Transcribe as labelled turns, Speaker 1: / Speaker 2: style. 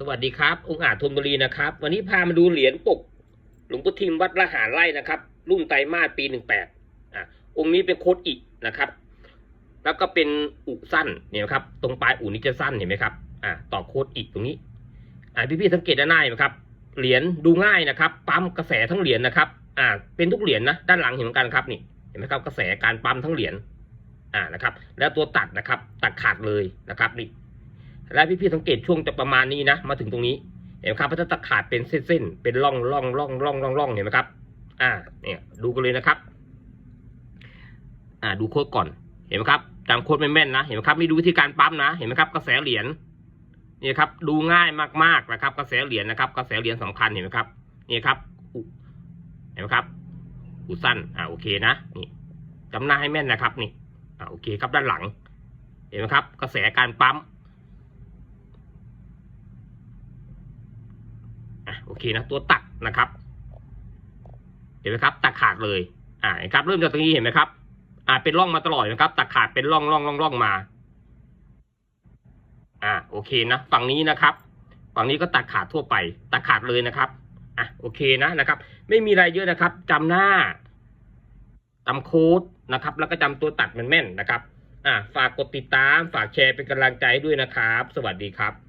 Speaker 1: สวัสดีครับ องค์อาจธนบุรีนะครับ วันนี้พามาดูเหรียญปกหลวงพุทธิมวัดละหารไร่นะครับ รุ่นไตรมาสปีหนึ่งแปดอะองค์นี้เป็นโคดอินะครับ แล้วก็เป็นอุสั้นเนี่ยครับ ตรงปลายอุนี้จะสั้นเห็นไหมครับอ่าต่อโคดอิตรงนี้อ่าพี่ๆสังเกตด้านหน้าเห็นไหมครับเหรียญดูง่ายนะครับ ปั๊มกระแสทั้งเหรียญนะครับอ่าเป็นทุกเหรียญนะด้านหลังเห็นเหมือนกันครับนี่เห็นไหมครับกระแสการปั๊มทั้งเหรียญอ่านะครับ แล้วตัวตัดนะครับ ตัดขาดเลยนะครับนี่ และพี่ๆสังเกตช่วงจะประมาณนี้นะ มาถึงตรงนี้ เห็นไหมครับพระจะขาดเป็นเส้นๆ เป็นร่องร่องร่องร่องร่องร่องเห็นไหมครับ อ่า เนี่ยดูกันเลยนะครับ อ่า ดูโค้ดก่อน เห็นไหมครับจำโค้ดไม่แม่นนะ เห็นไหมครับมีดูวิธีการปั๊มนะ เห็นไหมครับ กระแสเหรียญ นี่ครับ ดูง่ายมากๆนะครับ กระแสเหรียญนะครับ กระแสเหรียญสำคัญเห็นไหมครับ นี่ครับ เห็นไหมครับอุสั้น อ่า โอเคนะ นี่จำหน้าให้แม่นนะครับ นี่ อ่า โอเคครับ ด้านหลัง เห็นไหมครับ กระแสการปั๊ม อะโอ เคนะตัวตัดนะครับ เห็นไหมครับ ตัดขาดเลย อ่าครับ เริ่มจากตรงนี้เห็นไหมครับ อ่า เป็นร่องมาตลอดนะครับ ตัดขาดเป็นร่องร่องร่องร่องมา อ่า โอเคนะฝั่งนี้นะครับ ฝั่งนี้ก็ตัดขาดทั่วไป ตัดขาดเลยนะครับ อะโอเคนะนะครับ ไม่มีอะไรเยอะนะครับจำหน้าจำโค้ดนะครับ แล้วก็จำตัวตัดมันแม่นนะครับ อ่าฝากกดติดตาม ฝากแชร์เป็นกำลังใจด้วยนะครับ สวัสดีครับ